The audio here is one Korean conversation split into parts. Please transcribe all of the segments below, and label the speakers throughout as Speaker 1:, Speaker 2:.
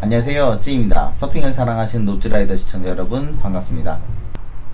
Speaker 1: 안녕하세요 찌입니다. 서핑을 사랑하시는 노즈라이더 시청자 여러분 반갑습니다.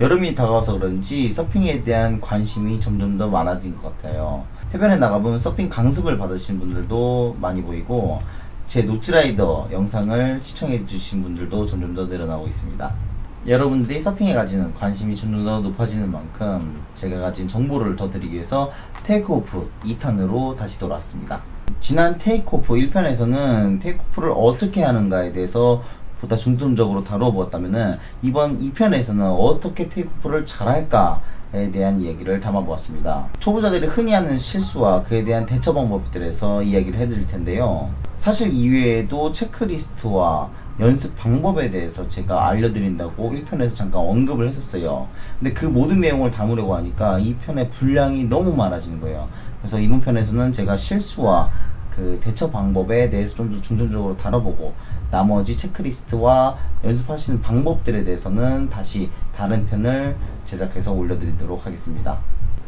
Speaker 1: 여름이 다가와서 그런지 서핑에 대한 관심이 점점 더 많아진 것 같아요. 해변에 나가보면 서핑 강습을 받으신 분들도 많이 보이고 제 노즈라이더 영상을 시청해 주신 분들도 점점 더 늘어나고 있습니다 여러분들이 서핑에 가지는 관심이 점점 더 높아지는 만큼 제가 가진 정보를 더 드리기 위해서 테이크오프 2탄으로 다시 돌아왔습니다 지난 테이크오프 1편에서는 테이크오프를 어떻게 하는가에 대해서 보다 중점적으로 다뤄보았다면은 이번 2편에서는 어떻게 테이크오프를 잘할까 에 대한 이야기를 담아보았습니다. 초보자들이 흔히 하는 실수와 그에 대한 대처 방법들에서 이야기를 해드릴 텐데요. 사실 이외에도 체크리스트와 연습 방법에 대해서 제가 알려드린다고 1편에서 잠깐 언급을 했었어요. 근데 그 모든 내용을 담으려고 하니까 2편의 분량이 너무 많아지는 거예요. 그래서 이번 편에서는 제가 실수와 그 대처 방법에 대해서 좀 더 중점적으로 다뤄보고 나머지 체크리스트와 연습하시는 방법들에 대해서는 다시 다른 편을 제작해서 올려드리도록 하겠습니다.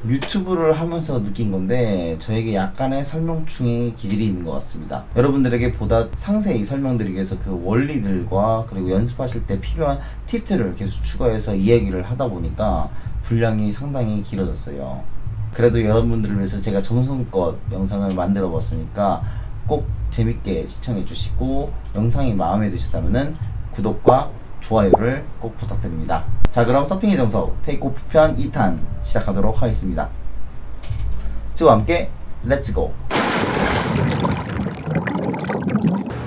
Speaker 1: 유튜브를 하면서 느낀 건데 저에게 약간의 설명충의 기질이 있는 것 같습니다. 여러분들에게 보다 상세히 설명드리기 위해서 그 원리들과 그리고 연습하실 때 필요한 팁들을 계속 추가해서 이야기를 하다 보니까 분량이 상당히 길어졌어요. 그래도 여러분들을 위해서 제가 정성껏 영상을 만들어 봤으니까 꼭 재밌게 시청해 주시고 영상이 마음에 드셨다면 구독과 좋아요를 꼭 부탁드립니다. 자 그럼 서핑의 정석 테이크오프 편 2탄 시작하도록 하겠습니다. 저와 함께 렛츠고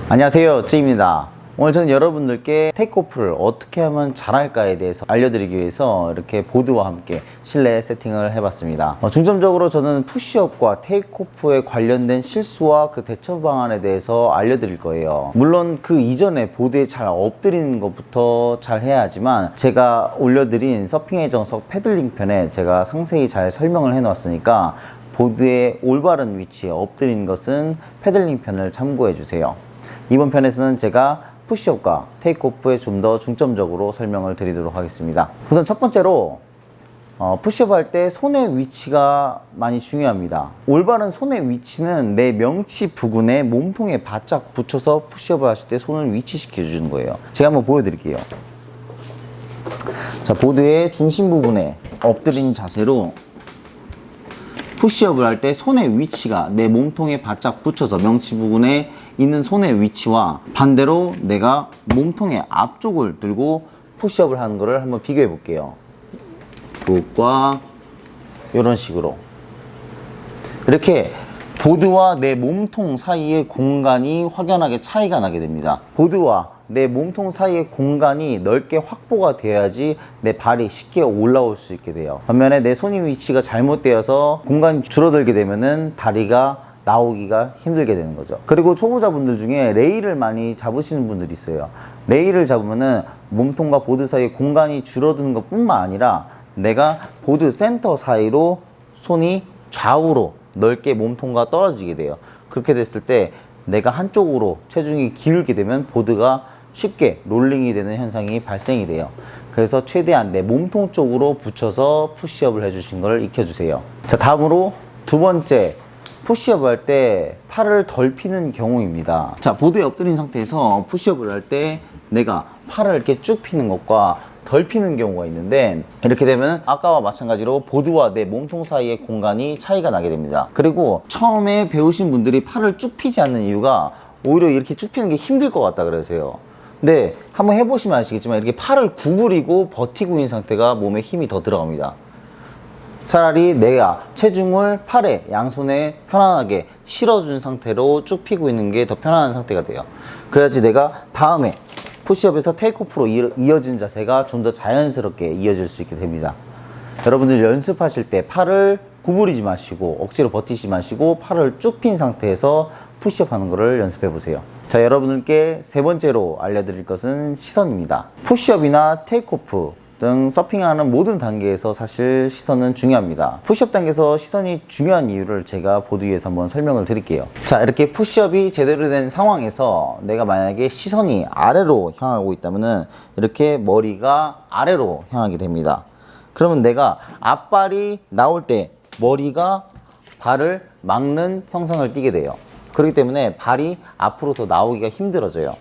Speaker 1: 안녕하세요 찌입니다 오늘 저는 여러분들께 테이크오프를 어떻게 하면 잘할까에 대해서 알려드리기 위해서 이렇게 보드와 함께 실내 세팅을 해봤습니다 어, 중점적으로 저는 푸시업과 테이크오프에 관련된 실수와 그 대처 방안에 대해서 알려드릴 거예요 물론 그 이전에 보드에 잘 엎드리는 것부터 잘 해야 하지만 제가 올려드린 서핑의 정석 패들링 편에 제가 상세히 잘 설명을 해놨으니까 보드의 올바른 위치에 엎드린 것은 패들링 편을 참고해 주세요. 이번 편에서는 제가 푸시업과 테이크오프에 좀 더 중점적으로 설명을 드리도록 하겠습니다. 우선 첫 번째로 어, 푸시업 할 때 손의 위치가 많이 중요합니다. 올바른 손의 위치는 내 명치 부근에 몸통에 바짝 붙여서 푸시업을 하실 때 손을 위치시켜 주는 거예요. 제가 한번 보여드릴게요. 자, 보드의 중심 부분에 엎드린 자세로 푸시업을 할 때 손의 위치가 내 몸통에 바짝 붙여서 명치 부분에 있는 손의 위치와 반대로 내가 몸통의 앞쪽을 들고 푸시업을 하는 거를 한번 비교해 볼게요. 그것과 이런 식으로 이렇게 보드와 내 몸통 사이의 공간이 확연하게 차이가 나게 됩니다. 보드와 내 몸통 사이의 공간이 넓게 확보가 돼야지 내 발이 쉽게 올라올 수 있게 돼요. 반면에 내 손의 위치가 잘못되어서 공간이 줄어들게 되면은 다리가 나오기가 힘들게 되는 거죠. 그리고 초보자분들 중에 레일을 많이 잡으시는 분들이 있어요. 레일을 잡으면은 몸통과 보드 사이의 공간이 줄어드는 것 뿐만 아니라 내가 보드 센터 사이로 손이 좌우로 넓게 몸통과 떨어지게 돼요. 그렇게 됐을 때 내가 한쪽으로 체중이 기울게 되면 보드가 쉽게 롤링이 되는 현상이 발생이 돼요. 그래서 최대한 내 몸통 쪽으로 붙여서 푸시업을 해주신 걸 익혀주세요. 자, 다음으로 두 번째 푸시업을 할때 팔을 덜 피는 경우입니다. 자, 보드에 엎드린 상태에서 푸시업을 할 때 내가 팔을 이렇게 쭉 피는 것과 덜 피는 경우가 있는데 이렇게 되면 아까와 마찬가지로 보드와 내 몸통 사이의 공간이 차이가 나게 됩니다. 그리고 처음에 배우신 분들이 팔을 쭉 피지 않는 이유가 오히려 이렇게 쭉 피는 게 힘들 것 같다 그러세요. 근데 한번 해보시면 아시겠지만 이렇게 팔을 구부리고 버티고 있는 상태가 몸에 힘이 더 들어갑니다. 차라리 내가 체중을 팔에 양손에 편안하게 실어준 상태로 쭉 피고 있는 게 더 편안한 상태가 돼요. 그래야지 내가 다음에 푸시업에서 테이크오프로 이- 이어진 자세가 좀 더 자연스럽게 이어질 수 있게 됩니다. 여러분들 연습하실 때 팔을 구부리지 마시고 억지로 버티지 마시고 팔을 쭉 핀 상태에서 푸시업 하는 것을 연습해 보세요. 자, 여러분들께 세 번째로 알려드릴 것은 시선입니다. 푸시업이나 테이크오프 등 서핑하는 모든 단계에서 사실 시선은 중요합니다. 푸시업 단계에서 시선이 중요한 이유를 제가 보드 위에서 한번 설명을 드릴게요. 자, 이렇게 푸시업이 제대로 된 상황에서 내가 만약에 시선이 아래로 향하고 있다면은 이렇게 머리가 아래로 향하게 됩니다. 그러면 내가 앞발이 나올 때 머리가 발을 막는 형상을 띠게 돼요. 그렇기 때문에 발이 앞으로 더 나오기가 힘들어져요.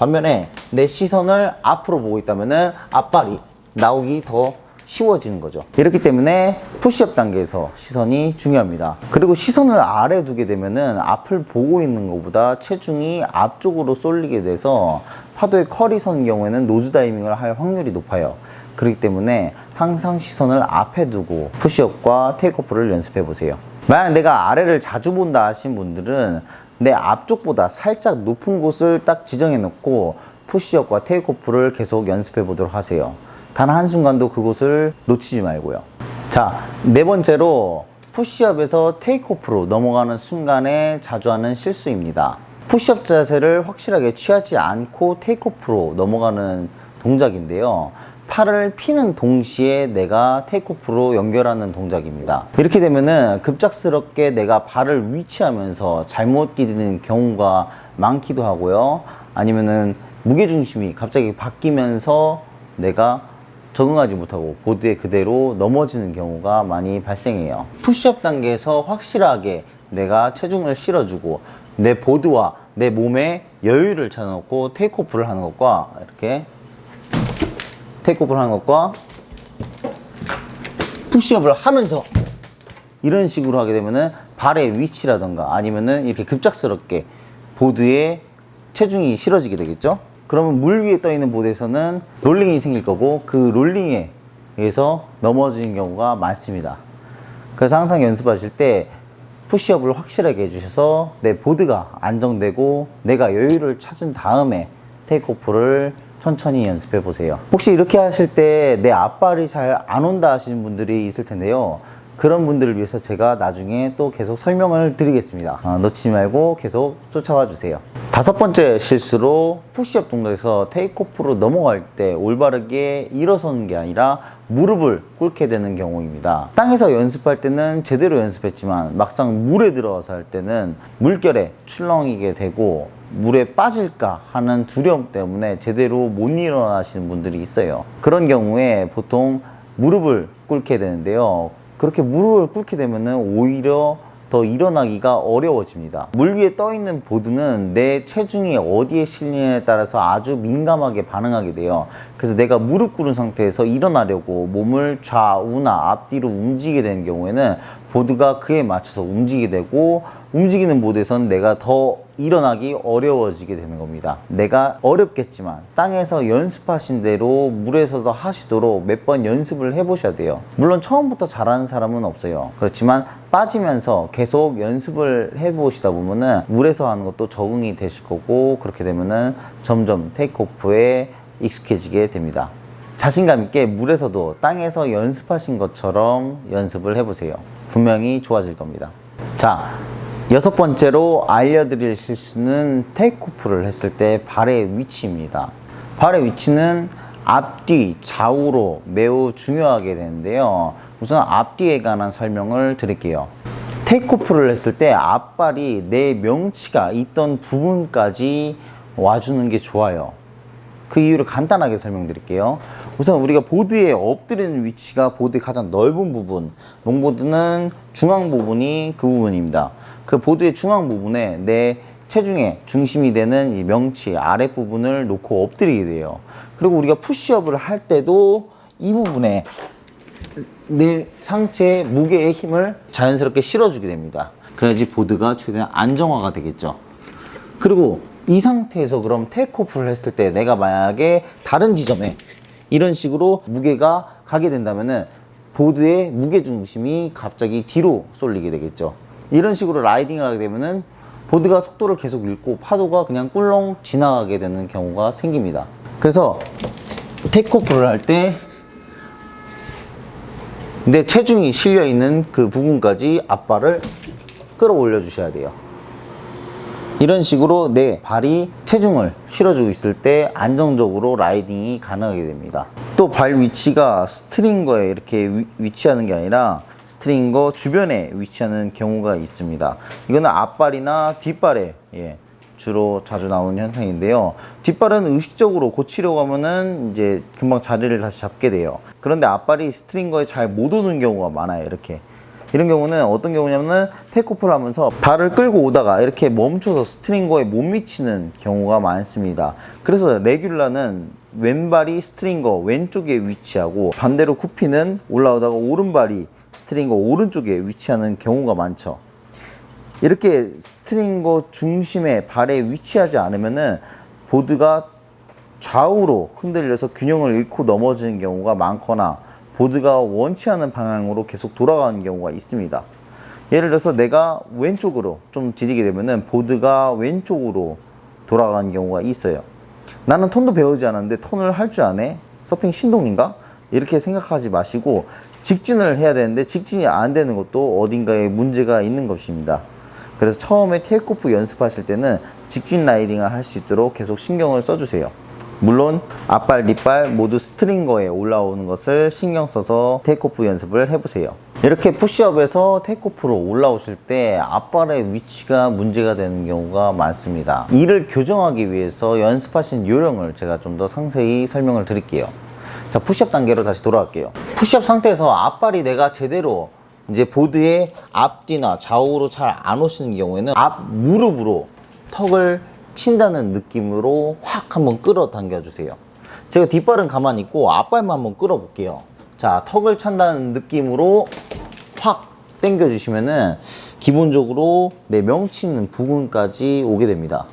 Speaker 1: 반면에 내 시선을 앞으로 보고 있다면은 앞발이 나오기 더 쉬워지는 거죠. 이렇기 때문에 푸시업 단계에서 시선이 중요합니다. 그리고 시선을 아래 두게 되면은 앞을 보고 있는 것보다 체중이 앞쪽으로 쏠리게 돼서 파도의 컬이 선 경우에는 노즈 다이빙을 할 확률이 높아요. 그렇기 때문에 항상 시선을 앞에 두고 푸시업과 테이크오프를 연습해 보세요. 만약 내가 아래를 자주 본다 하신 분들은 내 앞쪽보다 살짝 높은 곳을 딱 지정해 놓고 푸시업과 테이크오프를 계속 연습해 보도록 하세요. 단 한순간도 그곳을 놓치지 말고요. 자, 네 번째로 푸시업에서 테이크오프로 넘어가는 순간에 자주 하는 실수입니다. 푸시업 자세를 확실하게 취하지 않고 테이크오프로 넘어가는 동작인데요. 팔을 피는 동시에 내가 테이크오프로 연결하는 동작입니다. 이렇게 되면은 급작스럽게 내가 발을 위치하면서 잘못 디디는 경우가 많기도 하고요. 아니면은 무게중심이 갑자기 바뀌면서 내가 적응하지 못하고 보드에 그대로 넘어지는 경우가 많이 발생해요. 푸시업 단계에서 확실하게 내가 체중을 실어주고 내 보드와 내 몸에 여유를 찾아놓고 테이크오프를 하는 것과 이렇게 테이크오프를 하는 것과 푸시업을 하면서 이런 식으로 하게 되면은 발의 위치라던가 아니면은 이렇게 급작스럽게 보드에 체중이 실어지게 되겠죠. 그러면 물 위에 떠 있는 보드에서는 롤링이 생길 거고 그 롤링에 의해서 넘어지는 경우가 많습니다. 그래서 항상 연습하실 때 푸시업을 확실하게 해주셔서 내 보드가 안정되고 내가 여유를 찾은 다음에 테이크오프를 천천히 연습해 보세요. 혹시 이렇게 하실 때 내 앞발이 잘 안 온다 하시는 분들이 있을 텐데요. 그런 분들을 위해서 제가 나중에 또 계속 설명을 드리겠습니다. 아, 놓치지 말고 계속 쫓아와 주세요. 다섯 번째 실수로 푸시업 동작에서 테이크오프로 넘어갈 때 올바르게 일어서는 게 아니라 무릎을 꿇게 되는 경우입니다. 땅에서 연습할 때는 제대로 연습했지만 막상 물에 들어가서 할 때는 물결에 출렁이게 되고 물에 빠질까 하는 두려움 때문에 제대로 못 일어나시는 분들이 있어요. 그런 경우에 보통 무릎을 꿇게 되는데요. 그렇게 무릎을 꿇게 되면은 오히려 더 일어나기가 어려워집니다. 물 위에 떠 있는 보드는 내 체중이 어디에 실리냐에 따라서 아주 민감하게 반응하게 돼요. 그래서 내가 무릎 꿇은 상태에서 일어나려고 몸을 좌우나 앞뒤로 움직이게 되는 경우에는 보드가 그에 맞춰서 움직이게 되고 움직이는 보드에서는 내가 더 일어나기 어려워지게 되는 겁니다. 내가 어렵겠지만 땅에서 연습하신 대로 물에서도 하시도록 몇 번 연습을 해보셔야 돼요. 물론 처음부터 잘하는 사람은 없어요. 그렇지만 빠지면서 계속 연습을 해보시다 보면은 물에서 하는 것도 적응이 되실 거고 그렇게 되면은 점점 테이크오프에 익숙해지게 됩니다. 자신감 있게 물에서도 땅에서 연습하신 것처럼 연습을 해보세요. 분명히 좋아질 겁니다. 자, 여섯 번째로 알려드릴 실수는 테이크오프를 했을 때 발의 위치입니다. 발의 위치는 앞뒤, 좌우로 매우 중요하게 되는데요. 우선 앞뒤에 관한 설명을 드릴게요. 테이크오프를 했을 때 앞발이 내 명치가 있던 부분까지 와주는 게 좋아요. 그 이유를 간단하게 설명드릴게요. 우선 우리가 보드에 엎드리는 위치가 보드의 가장 넓은 부분, 롱보드는 중앙 부분이 그 부분입니다. 그 보드의 중앙 부분에 내 체중의 중심이 되는 이 명치 아랫부분을 놓고 엎드리게 돼요. 그리고 우리가 푸시업을 할 때도 이 부분에 내 상체의 무게의 힘을 자연스럽게 실어주게 됩니다. 그래야지 보드가 최대한 안정화가 되겠죠. 그리고 이 상태에서 그럼 테이크오프를 했을 때 내가 만약에 다른 지점에 이런 식으로 무게가 가게 된다면은 보드의 무게 중심이 갑자기 뒤로 쏠리게 되겠죠. 이런 식으로 라이딩을 하게 되면은 보드가 속도를 계속 잃고 파도가 그냥 꿀렁 지나가게 되는 경우가 생깁니다. 그래서 테이크오프를 할 때 내 체중이 실려 있는 그 부분까지 앞발을 끌어올려 주셔야 돼요. 이런 식으로 내 발이 체중을 실어주고 있을 때 안정적으로 라이딩이 가능하게 됩니다. 또 발 위치가 스트링거에 이렇게 위, 위치하는 게 아니라 스트링거 주변에 위치하는 경우가 있습니다. 이거는 앞발이나 뒷발에 예, 주로 자주 나오는 현상인데요. 뒷발은 의식적으로 고치려고 하면은 이제 금방 자리를 다시 잡게 돼요. 그런데 앞발이 스트링거에 잘 못 오는 경우가 많아요. 이렇게. 이런 경우는 어떤 경우냐면은 테이크오프를 하면서 발을 끌고 오다가 이렇게 멈춰서 스트링거에 못 미치는 경우가 많습니다. 그래서 레귤라는 왼발이 스트링거 왼쪽에 위치하고 반대로 쿠피는 올라오다가 오른발이 스트링거 오른쪽에 위치하는 경우가 많죠. 이렇게 스트링거 중심에 발에 위치하지 않으면은 보드가 좌우로 흔들려서 균형을 잃고 넘어지는 경우가 많거나 보드가 원치 않은 방향으로 계속 돌아가는 경우가 있습니다. 예를 들어서 내가 왼쪽으로 좀 디디게 되면은 보드가 왼쪽으로 돌아가는 경우가 있어요. 나는 톤도 배우지 않았는데 톤을 할 줄 아네? 서핑 신동인가? 이렇게 생각하지 마시고 직진을 해야 되는데 직진이 안 되는 것도 어딘가에 문제가 있는 것입니다. 그래서 처음에 테이크오프 연습하실 때는 직진 라이딩을 할 수 있도록 계속 신경을 써주세요. 물론 앞발, 뒷발 모두 스트링거에 올라오는 것을 신경 써서 테이크오프 연습을 해보세요. 이렇게 푸시업에서 테이크오프로 올라오실 때 앞발의 위치가 문제가 되는 경우가 많습니다. 이를 교정하기 위해서 연습하신 요령을 제가 좀 더 상세히 설명을 드릴게요. 자, 푸시업 단계로 다시 돌아갈게요. 푸시업 상태에서 앞발이 내가 제대로 이제 보드의 앞뒤나 좌우로 잘 안 오시는 경우에는 앞 무릎으로 턱을 친다는 느낌으로 확 한번 끌어당겨 주세요. 제가 뒷발은 가만히 있고 앞발만 한번 끌어 볼게요. 자, 턱을 찬다는 느낌으로 확 당겨 주시면은 기본적으로 내 명치 있는 부분까지 오게 됩니다.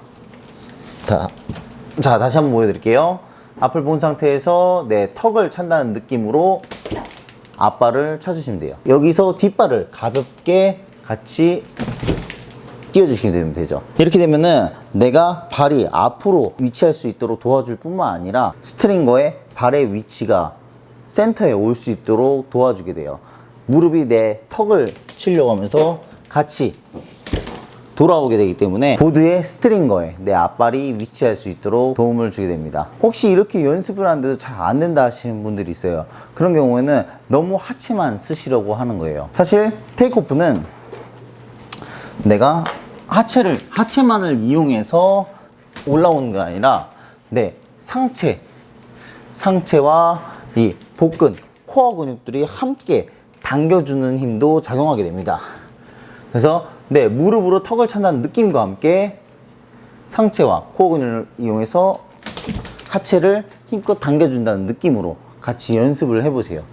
Speaker 1: 자, 자 다시 한번 보여드릴게요. 앞을 본 상태에서 내 턱을 찬다는 느낌으로 앞발을 쳐주시면 돼요. 여기서 뒷발을 가볍게 같이 띄워주시게 되면 되죠. 이렇게 되면은 내가 발이 앞으로 위치할 수 있도록 도와줄 뿐만 아니라 스트링거의 발의 위치가 센터에 올 수 있도록 도와주게 돼요. 무릎이 내 턱을 치려고 하면서 같이 돌아오게 되기 때문에 보드의 스트링거에 내 앞발이 위치할 수 있도록 도움을 주게 됩니다. 혹시 이렇게 연습을 하는데도 잘 안 된다 하시는 분들이 있어요. 그런 경우에는 너무 하체만 쓰시려고 하는 거예요. 사실 테이크오프는 내가 하체를 하체만을 이용해서 올라오는 게 아니라 내 상체 상체와 이 복근 코어 근육들이 함께 당겨주는 힘도 작용하게 됩니다. 그래서 네 무릎으로 턱을 찬다는 느낌과 함께 상체와 코어 근육을 이용해서 하체를 힘껏 당겨준다는 느낌으로 같이 연습을 해보세요.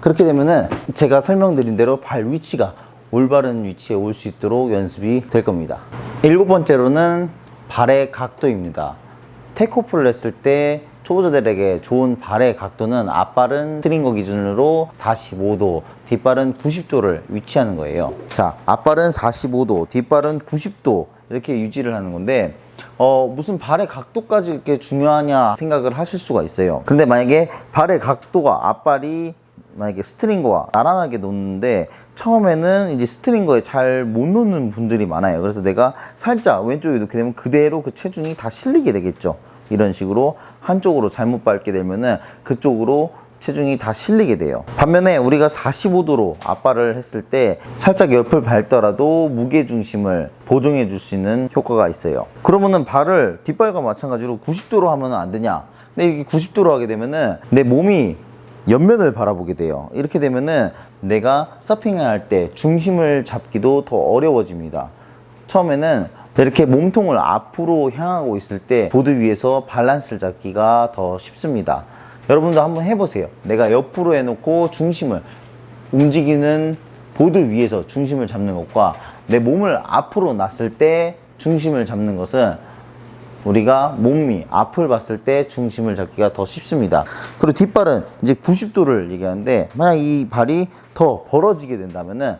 Speaker 1: 그렇게 되면은 제가 설명드린 대로 발 위치가 올바른 위치에 올 수 있도록 연습이 될 겁니다. 일곱 번째로는 발의 각도입니다. 테이크오프를 했을 때 초보자들에게 좋은 발의 각도는 앞발은 스트링거 기준으로 45도, 뒷발은 90도를 위치하는 거예요. 자, 앞발은 45도, 뒷발은 90도 이렇게 유지를 하는 건데 어, 무슨 발의 각도까지 이렇게 중요하냐 생각을 하실 수가 있어요. 근데 만약에 발의 각도가 앞발이 만약에 스트링거와 나란하게 놓는데 처음에는 이제 스트링거에 잘 못 놓는 분들이 많아요. 그래서 내가 살짝 왼쪽에 놓게 되면 그대로 그 체중이 다 실리게 되겠죠. 이런 식으로 한쪽으로 잘못 밟게 되면은 그쪽으로 체중이 다 실리게 돼요. 반면에 우리가 45도로 앞발을 했을 때 살짝 옆을 밟더라도 무게 중심을 보정해 줄 수 있는 효과가 있어요. 그러면은 발을 뒷발과 마찬가지로 90도로 하면 안 되냐? 근데 이게 90도로 하게 되면은 내 몸이 옆면을 바라보게 돼요. 이렇게 되면은 내가 서핑을 할 때 중심을 잡기도 더 어려워집니다. 처음에는 이렇게 몸통을 앞으로 향하고 있을 때 보드 위에서 밸런스를 잡기가 더 쉽습니다. 여러분도 한번 해보세요. 내가 옆으로 해놓고 중심을 움직이는 보드 위에서 중심을 잡는 것과 내 몸을 앞으로 놨을 때 중심을 잡는 것은 우리가 몸이 앞을 봤을 때 중심을 잡기가 더 쉽습니다. 그리고 뒷발은 이제 90도를 얘기하는데 만약 이 발이 더 벌어지게 된다면은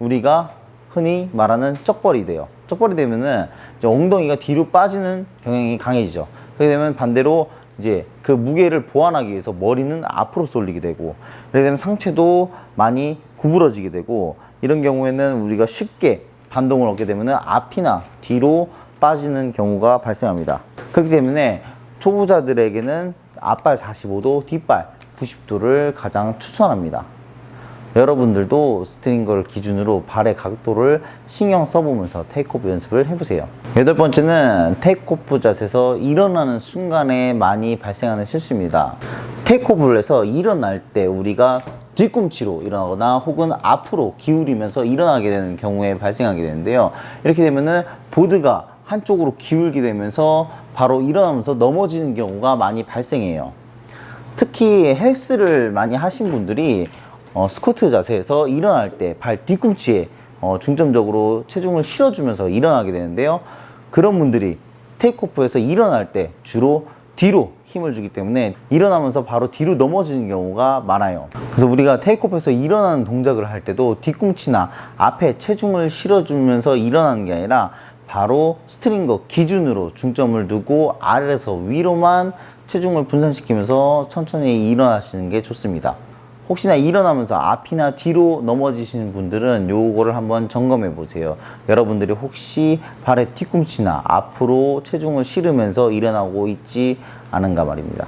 Speaker 1: 우리가 흔히 말하는 쩍벌이 돼요. 쩍벌이 되면은 엉덩이가 뒤로 빠지는 경향이 강해지죠. 그렇게 되면 반대로 이제 그 무게를 보완하기 위해서 머리는 앞으로 쏠리게 되고 그렇게 되면 상체도 많이 구부러지게 되고 이런 경우에는 우리가 쉽게 반동을 얻게 되면은 앞이나 뒤로 빠지는 경우가 발생합니다. 그렇기 때문에 초보자들에게는 앞발 45도, 뒷발 90도를 가장 추천합니다. 여러분들도 스트링걸 기준으로 발의 각도를 신경 써보면서 테이크오프 연습을 해보세요. 여덟 번째는 테이크오프 자세에서 일어나는 순간에 많이 발생하는 실수입니다. 테이크오프를 해서 일어날 때 우리가 뒤꿈치로 일어나거나 혹은 앞으로 기울이면서 일어나게 되는 경우에 발생하게 되는데요. 이렇게 되면은 보드가 한쪽으로 기울게 되면서 바로 일어나면서 넘어지는 경우가 많이 발생해요. 특히 헬스를 많이 하신 분들이 어, 스쿼트 자세에서 일어날 때 발 뒤꿈치에 어, 중점적으로 체중을 실어주면서 일어나게 되는데요. 그런 분들이 테이크오프에서 일어날 때 주로 뒤로 힘을 주기 때문에 일어나면서 바로 뒤로 넘어지는 경우가 많아요. 그래서 우리가 테이크오프에서 일어나는 동작을 할 때도 뒤꿈치나 앞에 체중을 실어주면서 일어나는 게 아니라 바로 스트링거 기준으로 중점을 두고 아래에서 위로만 체중을 분산시키면서 천천히 일어나시는 게 좋습니다. 혹시나 일어나면서 앞이나 뒤로 넘어지시는 분들은 요거를 한번 점검해 보세요. 여러분들이 혹시 발의 뒤꿈치나 앞으로 체중을 실으면서 일어나고 있지 않은가 말입니다.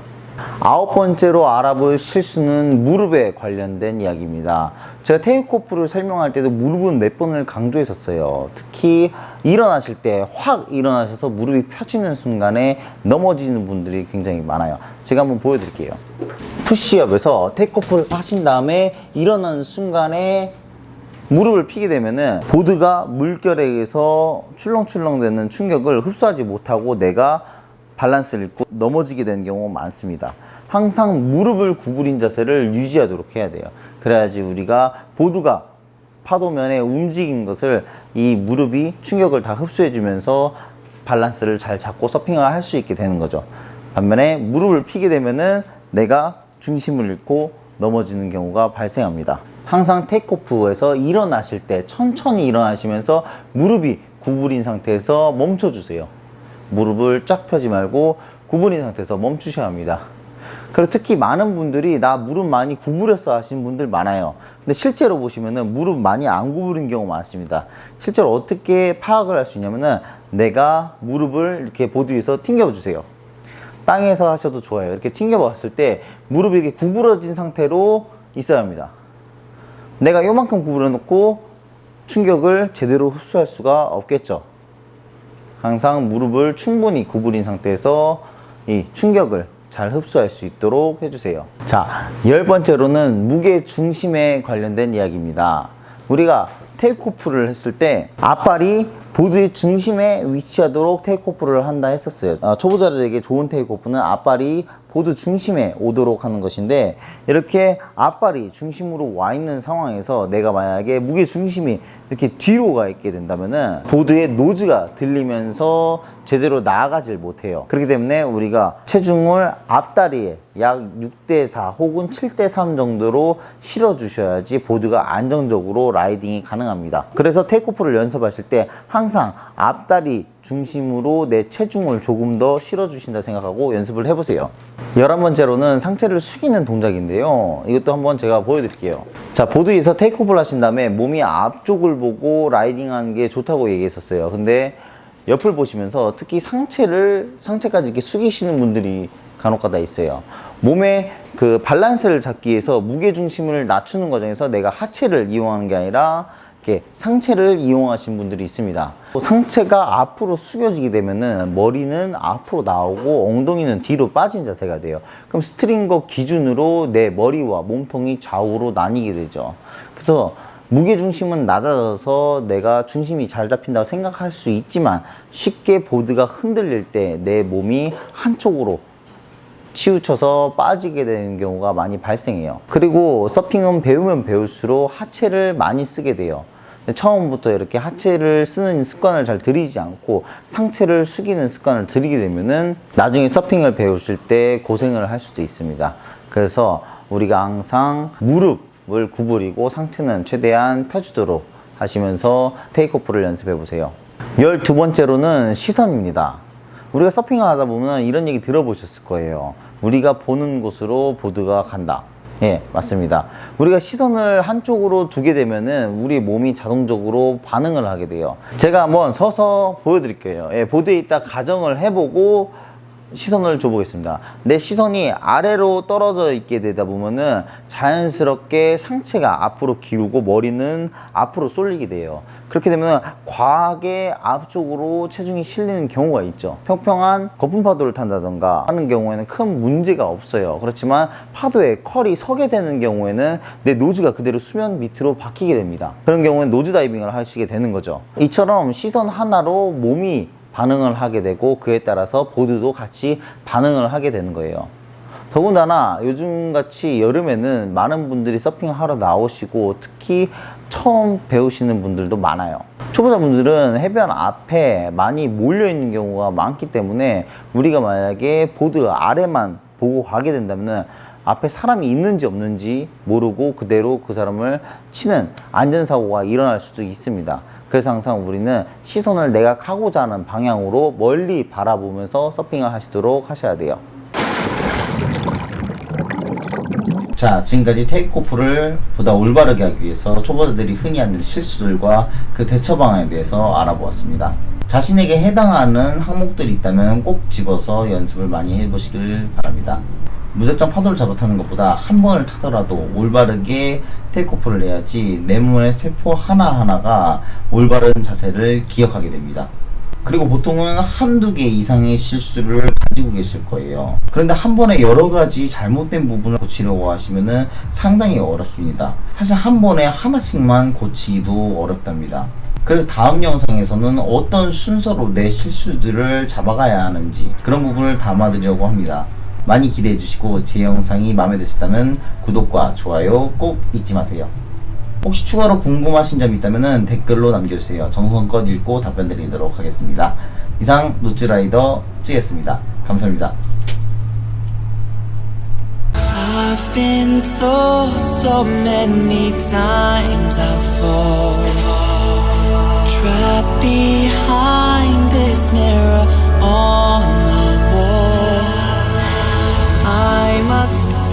Speaker 1: 아홉 번째로 알아볼 실수는 무릎에 관련된 이야기입니다. 제가 테이크오프를 설명할 때도 무릎은 몇 번을 강조했었어요. 특히 일어나실 때 확 일어나셔서 무릎이 펴지는 순간에 넘어지는 분들이 굉장히 많아요. 제가 한번 보여드릴게요. 푸시업에서 테이크오프를 하신 다음에 일어나는 순간에 무릎을 피게 되면은 보드가 물결에 의해서 출렁출렁 되는 충격을 흡수하지 못하고 내가 밸런스를 잃고 넘어지게 되는 경우가 많습니다. 항상 무릎을 구부린 자세를 유지하도록 해야 돼요. 그래야지 우리가 보드가 파도면에 움직인 것을 이 무릎이 충격을 다 흡수해 주면서 밸런스를 잘 잡고 서핑을 할 수 있게 되는 거죠. 반면에 무릎을 피게 되면은 내가 중심을 잃고 넘어지는 경우가 발생합니다. 항상 테이크오프에서 일어나실 때 천천히 일어나시면서 무릎이 구부린 상태에서 멈춰주세요. 무릎을 쫙 펴지 말고 구부린 상태에서 멈추셔야 합니다. 그리고 특히 많은 분들이 나 무릎 많이 구부렸어 하시는 분들 많아요. 근데 실제로 보시면은 무릎 많이 안 구부린 경우 많습니다. 실제로 어떻게 파악을 할 수 있냐면은 내가 무릎을 이렇게 보드 위에서 튕겨 주세요. 땅에서 하셔도 좋아요. 이렇게 튕겨 봤을 때 무릎이 이렇게 구부러진 상태로 있어야 합니다. 내가 요만큼 구부려 놓고 충격을 제대로 흡수할 수가 없겠죠. 항상 무릎을 충분히 구부린 상태에서 이 충격을 잘 흡수할 수 있도록 해주세요. 자, 열 번째로는 무게 중심에 관련된 이야기입니다. 우리가 테이크오프를 했을 때 앞발이 보드의 중심에 위치하도록 테이크오프를 한다 했었어요. 어, 초보자들에게 좋은 테이크오프는 앞발이 보드 중심에 오도록 하는 것인데 이렇게 앞발이 중심으로 와 있는 상황에서 내가 만약에 무게 중심이 이렇게 뒤로 가 있게 된다면은 보드의 노즈가 들리면서 제대로 나아가질 못해요. 그렇기 때문에 우리가 체중을 앞다리에 약 6대4 혹은 7대3 정도로 실어 주셔야지 보드가 안정적으로 라이딩이 가능합니다. 그래서 테이크오프를 연습하실 때 항상 앞다리 중심으로 내 체중을 조금 더 실어 주신다 생각하고 연습을 해보세요. 열한 번째로는 상체를 숙이는 동작인데요. 이것도 한번 제가 보여드릴게요. 자, 보드 위에서 테이크오프를 하신 다음에 몸이 앞쪽을 보고 라이딩 하는 게 좋다고 얘기했었어요. 근데 옆을 보시면서 특히 상체를 상체까지 이렇게 숙이시는 분들이 간혹가다 있어요. 몸의 그 밸런스를 잡기 위해서 무게 중심을 낮추는 과정에서 내가 하체를 이용하는 게 아니라 이렇게 상체를 이용하신 분들이 있습니다. 상체가 앞으로 숙여지게 되면은 머리는 앞으로 나오고 엉덩이는 뒤로 빠진 자세가 돼요. 그럼 스트링거 기준으로 내 머리와 몸통이 좌우로 나뉘게 되죠. 그래서 무게 중심은 낮아져서 내가 중심이 잘 잡힌다고 생각할 수 있지만 쉽게 보드가 흔들릴 때 내 몸이 한쪽으로 치우쳐서 빠지게 되는 경우가 많이 발생해요. 그리고 서핑은 배우면 배울수록 하체를 많이 쓰게 돼요. 처음부터 이렇게 하체를 쓰는 습관을 잘 들이지 않고 상체를 숙이는 습관을 들이게 되면은 나중에 서핑을 배우실 때 고생을 할 수도 있습니다. 그래서 우리가 항상 무릎을 구부리고 상체는 최대한 펴주도록 하시면서 테이크오프를 연습해 보세요. 열두 번째로는 시선입니다. 우리가 서핑을 하다 보면 이런 얘기 들어보셨을 거예요. 우리가 보는 곳으로 보드가 간다. 예, 맞습니다. 우리가 시선을 한쪽으로 두게 되면은 우리 몸이 자동적으로 반응을 하게 돼요. 제가 한번 서서 보여드릴게요. 예, 보드에 있다 가정을 해보고 시선을 줘보겠습니다. 내 시선이 아래로 떨어져 있게 되다 보면은 자연스럽게 상체가 앞으로 기울고 머리는 앞으로 쏠리게 돼요. 그렇게 되면 과하게 앞쪽으로 체중이 실리는 경우가 있죠. 평평한 거품 파도를 탄다던가 하는 경우에는 큰 문제가 없어요. 그렇지만 파도에 컬이 서게 되는 경우에는 내 노즈가 그대로 수면 밑으로 박히게 됩니다. 그런 경우에는 노즈 다이빙을 하시게 되는 거죠. 이처럼 시선 하나로 몸이 반응을 하게 되고 그에 따라서 보드도 같이 반응을 하게 되는 거예요. 더군다나 요즘같이 여름에는 많은 분들이 서핑하러 나오시고 특히 처음 배우시는 분들도 많아요. 초보자분들은 해변 앞에 많이 몰려 있는 경우가 많기 때문에 우리가 만약에 보드 아래만 보고 가게 된다면 앞에 사람이 있는지 없는지 모르고 그대로 그 사람을 치는 안전사고가 일어날 수도 있습니다. 그래서 항상 우리는 시선을 내가 가고자 하는 방향으로 멀리 바라보면서 서핑을 하시도록 하셔야 돼요. 자, 지금까지 테이크오프를 보다 올바르게 하기 위해서 초보자들이 흔히 하는 실수들과 그 대처 방안에 대해서 알아보았습니다. 자신에게 해당하는 항목들이 있다면 꼭 집어서 연습을 많이 해보시길 바랍니다. 무작정 파도를 잡아 타는 것보다 한 번을 타더라도 올바르게 테이크오프를 해야지 내 몸의 세포 하나하나가 올바른 자세를 기억하게 됩니다. 그리고 보통은 한두 개 이상의 실수를 가지고 계실 거예요. 그런데 한 번에 여러 가지 잘못된 부분을 고치려고 하시면은 상당히 어렵습니다. 사실 한 번에 하나씩만 고치기도 어렵답니다. 그래서 다음 영상에서는 어떤 순서로 내 실수들을 잡아가야 하는지 그런 부분을 담아드리려고 합니다. 많이 기대해 주시고 제 영상이 마음에 드셨다면 구독과 좋아요 꼭 잊지 마세요. 혹시 추가로 궁금하신 점 있다면 댓글로 남겨주세요. 정성껏 읽고 답변 드리도록 하겠습니다. 이상 노츠라이더 찌겠습니다. 감사합니다.
Speaker 2: I've been told so many times I'll fall. Trapped behind this mirror on the wall. I must